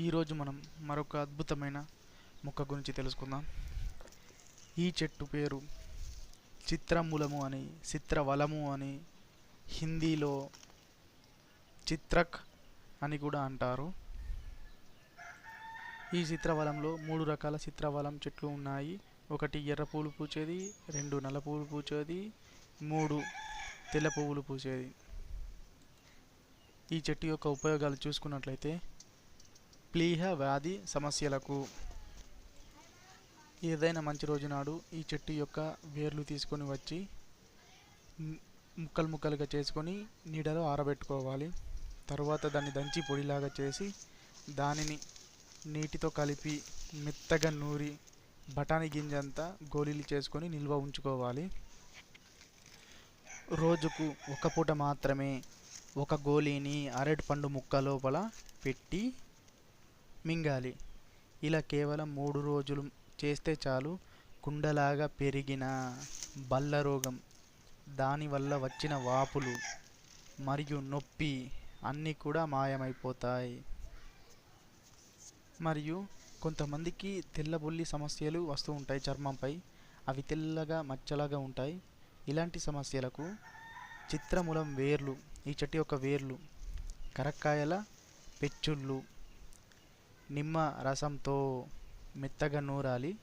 ఈరోజు మనం మరొక అద్భుతమైన మొక్క గురించి తెలుసుకుందాం. ఈ చెట్టు పేరు చిత్రమూలము అని చిత్రవలము అని హిందీలో చిత్రక్ అని కూడా అంటారు. ఈ చిత్రవలంలో మూడు రకాల చిత్రవలం చెట్లు ఉన్నాయి. ఒకటి ఎర్ర పూలు పూచేది రెండు నల్ల పూలు పూచేది మూడు తెల్ల పువ్వులు పూసేది ఈ చెట్టు యొక్క ఉపయోగాలు చూసుకున్నట్లయితే ప్లీహ వ్యాధి సమస్యలకు ఏదైనా మంచి రోజు నాడు ఈ చెట్టు యొక్క వేర్లు తీసుకొని వచ్చి ముక్కలు ముక్కలుగా చేసుకొని నీడలో ఆరబెట్టుకోవాలి. తర్వాత దాన్ని దంచి పొడిలాగా చేసి దానిని నీటితో కలిపి మెత్తగా నూరి బఠానీ గింజంతా గోళీలు చేసుకొని నిల్వ ఉంచుకోవాలి. రోజుకు ఒక పూట మాత్రమే ఒక గోళీని అరటి పండు ముక్క లోపల పెట్టి మింగాలి. ఇలా కేవలం మూడు రోజులు చేస్తే చాలు. కుండలాగా పెరిగిన బల్ల రోగం దానివల్ల వచ్చిన వాపులు మరియు నొప్పి అన్నీ కూడా మాయమైపోతాయి. మరియు కొంతమందికి తెల్లబొల్లి సమస్యలు వస్తూ ఉంటాయి చర్మంపై. అవి తెల్లగా మచ్చలాగా ఉంటాయి. ఇలాంటి సమస్యలకు చిత్రమూలం వేర్లు ఈ చెట్టు యొక్క వేర్లు కరక్కాయల పెచ్చుళ్ళు నిమ్మ రసంతో మెత్తగా నూరాలి.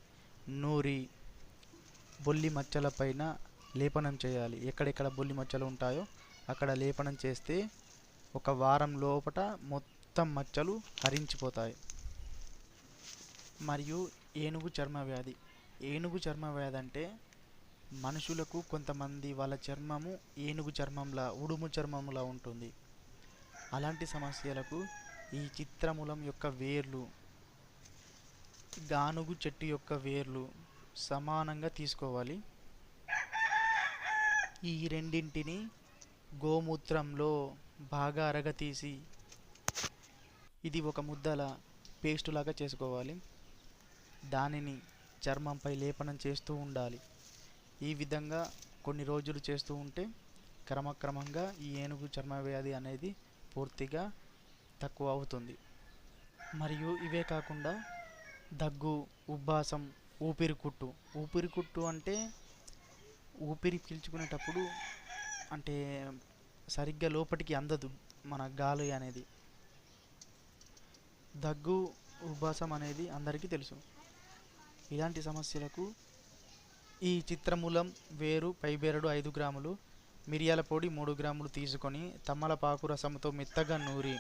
నూరి బొల్లి మచ్చల పైన లేపనం చేయాలి. ఎక్కడెక్కడ బొల్లి మచ్చలు ఉంటాయో అక్కడ లేపనం చేస్తే ఒక వారం లోపట మొత్తం మచ్చలు హరించిపోతాయి. మరియు ఏనుగు చర్మ వ్యాధి. ఏనుగు చర్మ వ్యాధి అంటే మనుషులకు కొంతమంది వాళ్ళ చర్మము ఏనుగు చర్మంలా ఉడుము చర్మంలా ఉంటుంది. అలాంటి సమస్యలకు ఈ చిత్రమూలం యొక్క వేర్లు గానుగు చెట్టు యొక్క వేర్లు సమానంగా తీసుకోవాలి. ఈ రెండింటిని గోమూత్రంలో బాగా అరగతీసి ఇది ఒక ముద్దల పేస్ట్ లాగా చేసుకోవాలి. దానిని చర్మంపై లేపనం చేస్తూ ఉండాలి. ఈ విధంగా కొన్ని రోజులు చేస్తూ ఉంటే క్రమక్రమంగా ఈ ఏనుగు చర్మ వ్యాధి అనేది పూర్తిగా తక్కువ అవుతుంది. మరియు ఇవే కాకుండా దగ్గు ఉబ్బాసం ఊపిరికుట్టు. ఊపిరికుట్టు అంటే ఊపిరి పీల్చుకునేటప్పుడు అంటే సరిగ్గా లోపలికి అందదు మన గాలి అనేది. దగ్గు ఉబ్బాసం అనేది అందరికీ తెలుసు. ఇలాంటి సమస్యలకు ఈ చిత్రమూలం వేరు పైబెరడు ఐదు గ్రాములు మిరియాల పొడి మూడు గ్రాములు తీసుకొని తమ్మలపాకు రసంతో మెత్తగా నూరి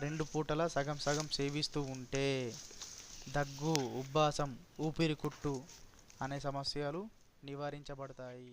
రెండు పూటల సగం సగం సేవిస్తూ ఉంటే దగ్గు ఉబ్బాసం ఊపిరికుట్టు అనే సమస్యలు నివారించబడతాయి.